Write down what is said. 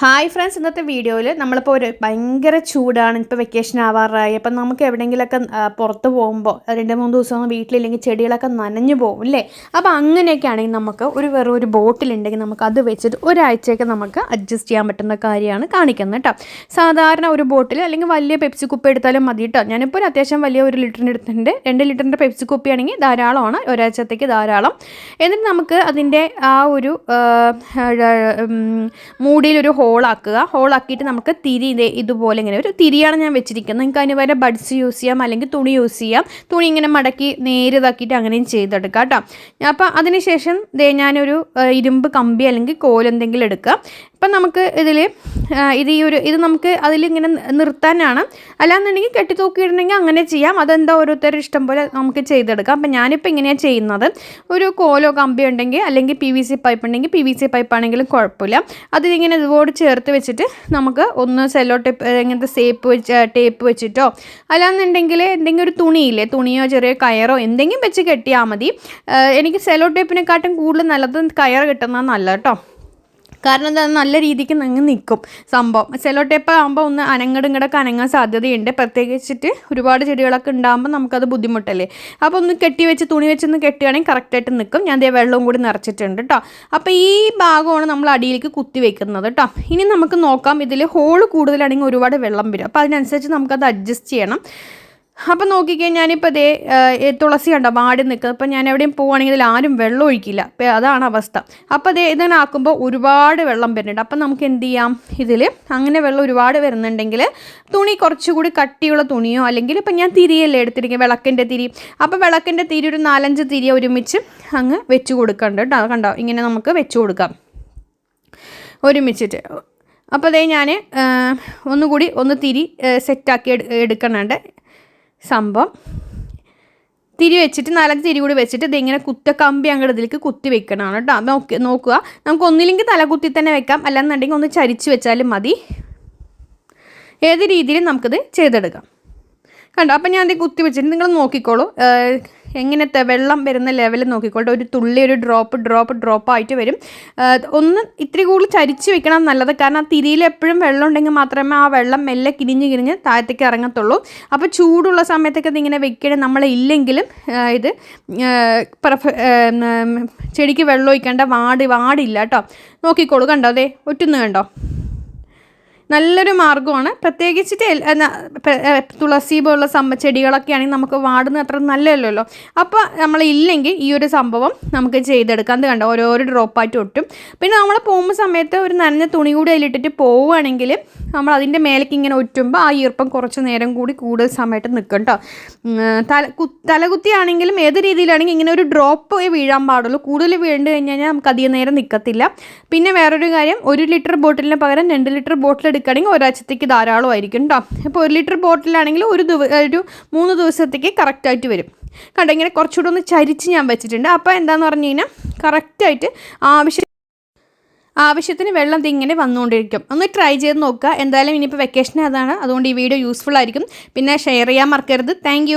Hi friends ഇന്നത്തെ വീഡിയോയിൽ നമ്മളിപ്പോൾ ഒരു ഭയങ്കര ചൂടാണ് ഇപ്പോൾ വെക്കേഷൻ ആവാറായി. അപ്പം നമുക്ക് എവിടെയെങ്കിലുമൊക്കെ പുറത്ത് പോകുമ്പോൾ രണ്ട് മൂന്ന് ദിവസം വീട്ടിലില്ലെങ്കിൽ ചെടികളൊക്കെ നനഞ്ഞു പോകും അല്ലേ? അപ്പോൾ അങ്ങനെയൊക്കെ ആണെങ്കിൽ നമുക്ക് ഒരു വെറും ഒരു ബോട്ടിലുണ്ടെങ്കിൽ നമുക്ക് അത് വെച്ചിട്ട് ഒരാഴ്ചയൊക്കെ നമുക്ക് അഡ്ജസ്റ്റ് ചെയ്യാൻ പറ്റുന്ന കാര്യമാണ് കാണിക്കുന്നത് കേട്ടോ സാധാരണ ഒരു ബോട്ടിൽ അല്ലെങ്കിൽ വലിയ പെപ്സി കുപ്പി എടുത്താലും മതി കേട്ടോ ഞാനിപ്പോൾ ഒരു അത്യാവശ്യം വലിയ ഒരു ലിറ്ററിന്റെ എടുത്തിട്ടുണ്ട്. രണ്ട് ലിറ്ററിന്റെ പെപ്സി കുപ്പി ആണെങ്കിൽ ധാരാളമാണ്. ഒരാഴ്ചത്തേക്ക് ധാരാളം. എന്നിട്ട് നമുക്ക് അതിന്റെ ആ ഒരു മൂടിയിലൊരു ഹോ ഹോളാക്കുക. ഹോളാക്കിയിട്ട് നമുക്ക് തിരി ഇതേ ഇതുപോലെ ഇങ്ങനെ ഒരു തിരിയാണ് ഞാൻ വെച്ചിരിക്കുന്നത്. നിങ്ങൾക്ക് അതിന് വരെ ബഡ്സ് യൂസ് ചെയ്യാം അല്ലെങ്കിൽ തുണി യൂസ് ചെയ്യാം. തുണി ഇങ്ങനെ മടക്കി നേരിതാക്കിയിട്ട് അങ്ങനെയും ചെയ്തെടുക്കാം കേട്ടോ. അപ്പോൾ അതിനുശേഷം ദേ ഞാനൊരു ഇരുമ്പ് കമ്പി അല്ലെങ്കിൽ കോലെന്തെങ്കിലും എടുക്കുക അപ്പം നമുക്ക് ഇതിൽ ഇത് ഈ ഒരു ഇത് നമുക്ക് അതിലിങ്ങനെ നിർത്താനാണ്. അല്ലാന്നുണ്ടെങ്കിൽ കെട്ടി അങ്ങനെ ചെയ്യാം. അതെന്താ ഓരോരുത്തരുടെ ഇഷ്ടം പോലെ നമുക്ക് ചെയ്തെടുക്കാം. അപ്പം ഞാനിപ്പോൾ ഇങ്ങനെയാണ് ചെയ്യുന്നത്. ഒരു കോലോ കമ്പി ഉണ്ടെങ്കിൽ അല്ലെങ്കിൽ പി വി സി പൈപ്പ് ഉണ്ടെങ്കിൽ പി വി സി പൈപ്പ് ആണെങ്കിലും കുഴപ്പമില്ല. അതിലിങ്ങനെ ഇതുപോലെ ചേർത്ത് വെച്ചിട്ട് നമുക്ക് ഒന്ന് സെല്ലോ ടേപ്പ് ഇങ്ങനത്തെ സേപ്പ് വെച്ച് ടേപ്പ് വെച്ചിട്ടോ അല്ലാന്നുണ്ടെങ്കിൽ എന്തെങ്കിലും ഒരു തുണിയില്ലേ തുണിയോ ചെറിയ കയറോ എന്തെങ്കിലും വെച്ച് കെട്ടിയാൽ മതി. എനിക്ക് സെല്ലോ ടേപ്പിനെക്കാട്ടും കൂടുതൽ നല്ലത് കയർ കിട്ടുന്നതാണ് നല്ല കേട്ടോ. കാരണം എന്താ നല്ല രീതിക്ക് അങ്ങ് നിൽക്കും സംഭവം. സെലോ ആകുമ്പോൾ ഒന്ന് അനങ്ങടിങ്ങടൊക്കെ അനങ്ങാൻ സാധ്യതയുണ്ട്. പ്രത്യേകിച്ചിട്ട് ഒരുപാട് ചെടികളൊക്കെ ഉണ്ടാകുമ്പോൾ നമുക്കത് ബുദ്ധിമുട്ടല്ലേ. അപ്പോൾ ഒന്ന് കെട്ടി വെച്ച് തുണി വെച്ചൊന്ന് കെട്ടുകയാണെങ്കിൽ കറക്റ്റായിട്ട് നിൽക്കും ഞാൻ ദേ വെള്ളവും കൂടി നിറച്ചിട്ടുണ്ട് കേട്ടോ അപ്പോൾ ഈ ഭാഗമാണ് നമ്മൾ അടിയിലേക്ക് കുത്തി വെക്കുന്നത് കേട്ടോ ഇനി നമുക്ക് നോക്കാം ഇതിൽ ഹോൾ കൂടുതലാണെങ്കിൽ ഒരുപാട് വെള്ളം വരും. അപ്പോൾ അതിനനുസരിച്ച് നമുക്കത് അഡ്ജസ്റ്റ് ചെയ്യണം. അപ്പം നോക്കിക്കഴിഞ്ഞാൽ ഞാനിപ്പോൾ ദേ തുളസി കണ്ടോ വാടി നിൽക്കുക അപ്പം ഞാൻ എവിടെയും പോവുകയാണെങ്കിൽ ഇതിൽ ആരും വെള്ളം ഒഴിക്കില്ല. അപ്പം അതാണ് അവസ്ഥ. അപ്പോൾ ദേ ഇതിങ്ങനെ ആക്കുമ്പോൾ ഒരുപാട് വെള്ളം വരുന്നുണ്ട്. അപ്പം നമുക്ക് എന്ത് ചെയ്യാം? ഇതിൽ അങ്ങനെ വെള്ളം ഒരുപാട് വരുന്നുണ്ടെങ്കിൽ തുണി കുറച്ചുകൂടി കട്ടിയുള്ള തുണിയോ അല്ലെങ്കിൽ ഇപ്പം ഞാൻ തിരിയല്ലേ എടുത്തിരിക്കുക വിളക്കിന്റെ തിരി. അപ്പോൾ വിളക്കിന്റെ തിരി ഒരു നാലഞ്ച് തിരി ഒരുമിച്ച് അങ്ങ് വെച്ച് കൊടുക്കണ്ട കേട്ടോ. കണ്ടോ? ഇങ്ങനെ നമുക്ക് വെച്ച് കൊടുക്കാം. ഒരുമിച്ചിട്ട്. അപ്പോൾ അതേ ഞാൻ ഒന്നുകൂടി ഒന്ന് തിരി സെറ്റാക്കി എടു എടുക്കണുണ്ട്. സംഭവം. തിരി വെച്ചിട്ട് നാലഞ്ച് തിരി കൂടി വെച്ചിട്ട് ഇതിങ്ങനെ കുത്ത കമ്പി അങ്ങോട്ട് ഇതിലേക്ക് കുത്തി വെക്കണമാണ് കേട്ടോ. നോക്കി നോക്കുക. നമുക്ക് ഒന്നില്ലെങ്കിൽ തല കുത്തി തന്നെ വെക്കാം. അല്ലാന്നുണ്ടെങ്കിൽ ഒന്ന് ചരിച്ച് വെച്ചാലും മതി. ഏത് രീതിയിലും നമുക്കിത് ചെയ്തെടുക്കാം. കണ്ടോ? അപ്പം ഞാൻ ഇത് കുത്തി വെച്ചിട്ട് നിങ്ങൾ നോക്കിക്കോളൂ. എങ്ങനത്തെ വെള്ളം വരുന്ന ലെവൽ നോക്കിക്കോട്ടെ. ഒരു തുള്ളി ഒരു ഡ്രോപ്പ് ഡ്രോപ്പ് ഡ്രോപ്പ് ആയിട്ട് വരും. ഒന്ന് ഇത്തിരി കൂടുതൽ ചരിച്ച് വെക്കണം നല്ലത്. കാരണം ആ തിരിയിൽ എപ്പോഴും വെള്ളം ഉണ്ടെങ്കിൽ മാത്രമേ ആ വെള്ളം മെല്ലെ കിരിഞ്ഞ് കിരിഞ്ഞ് താഴത്തേക്ക് ഇറങ്ങത്തുള്ളൂ. അപ്പോൾ ചൂടുള്ള സമയത്തൊക്കെ ഇതിങ്ങനെ വെക്കണം നമ്മളില്ലെങ്കിലും ഇത് പ്രഫ ചെടിക്ക് വെള്ളം ഒഴിക്കേണ്ട വാടി വാടില്ല കേട്ടോ. നോക്കിക്കോളൂ കണ്ടോ? അതെ ഒറ്റുന്നു കണ്ടോ? നല്ലൊരു മാർഗമാണ്. പ്രത്യേകിച്ചിട്ട് തുളസി പോലുള്ള സം ചെടികളൊക്കെ ആണെങ്കിൽ നമുക്ക് വാടുന്ന അത്ര നല്ലതല്ലല്ലോ. അപ്പോൾ നമ്മൾ ഇല്ലെങ്കിൽ ഈ ഒരു സംഭവം നമുക്ക് ചെയ്തെടുക്കാം. അത് കണ്ടോ? ഓരോരോ ഡ്രോപ്പായിട്ട് ഒട്ടും. പിന്നെ നമ്മൾ പോകുമ്പോൾ സമയത്ത് ഒരു നനഞ്ഞ തുണി കൂടി അതിലിട്ടിട്ട് പോവുകയാണെങ്കിൽ നമ്മൾ അതിന്റെ മേലേക്ക് ഇങ്ങനെ ഒറ്റുമ്പോൾ ആ ഈർപ്പം കുറച്ച് നേരം കൂടി കൂടുതൽ സമയത്ത് നിൽക്കും കേട്ടോ തല കു തലകുത്തിയാണെങ്കിലും ഏത് രീതിയിലാണെങ്കിലും ഇങ്ങനെ ഒരു ഡ്രോപ്പ് വീഴാൻ പാടുള്ളൂ. കൂടുതൽ വീണ്ടു കഴിഞ്ഞ് കഴിഞ്ഞാൽ നമുക്ക് അധികം നേരം നിൽക്കത്തില്ല. പിന്നെ വേറൊരു കാര്യം ഒരു ലിറ്റർ ബോട്ടിലിന് പകരം രണ്ട് ലിറ്റർ ബോട്ടിൽ എടുക്കുകയാണെങ്കിൽ ഒരാഴ്ചത്തേക്ക് ധാരാളമായിരിക്കും കേട്ടോ ഇപ്പോൾ ഒരു ലിറ്റർ ബോട്ടിലാണെങ്കിൽ ഒരു ഒരു മൂന്ന് ദിവസത്തേക്ക് കറക്റ്റായിട്ട് വരും. കണ്ടോ ഇങ്ങനെ കുറച്ചുകൂടെ ഒന്ന് ചരിച്ച് ഞാൻ വെച്ചിട്ടുണ്ട്. അപ്പോൾ എന്താന്ന് പറഞ്ഞു കഴിഞ്ഞാൽ കറക്റ്റായിട്ട് ആവശ്യം ആവശ്യത്തിന് വെള്ളം ഇതിങ്ങനെ വന്നുകൊണ്ടിരിക്കും. ഒന്ന് ട്രൈ ചെയ്ത് നോക്കുക. എന്തായാലും ഇനിയിപ്പോൾ വെക്കേഷൻ അതാണ്. അതുകൊണ്ട് ഈ വീഡിയോ യൂസ്ഫുൾ ആയിരിക്കും. പിന്നെ ഷെയർ ചെയ്യാൻ മറക്കരുത്. താങ്ക്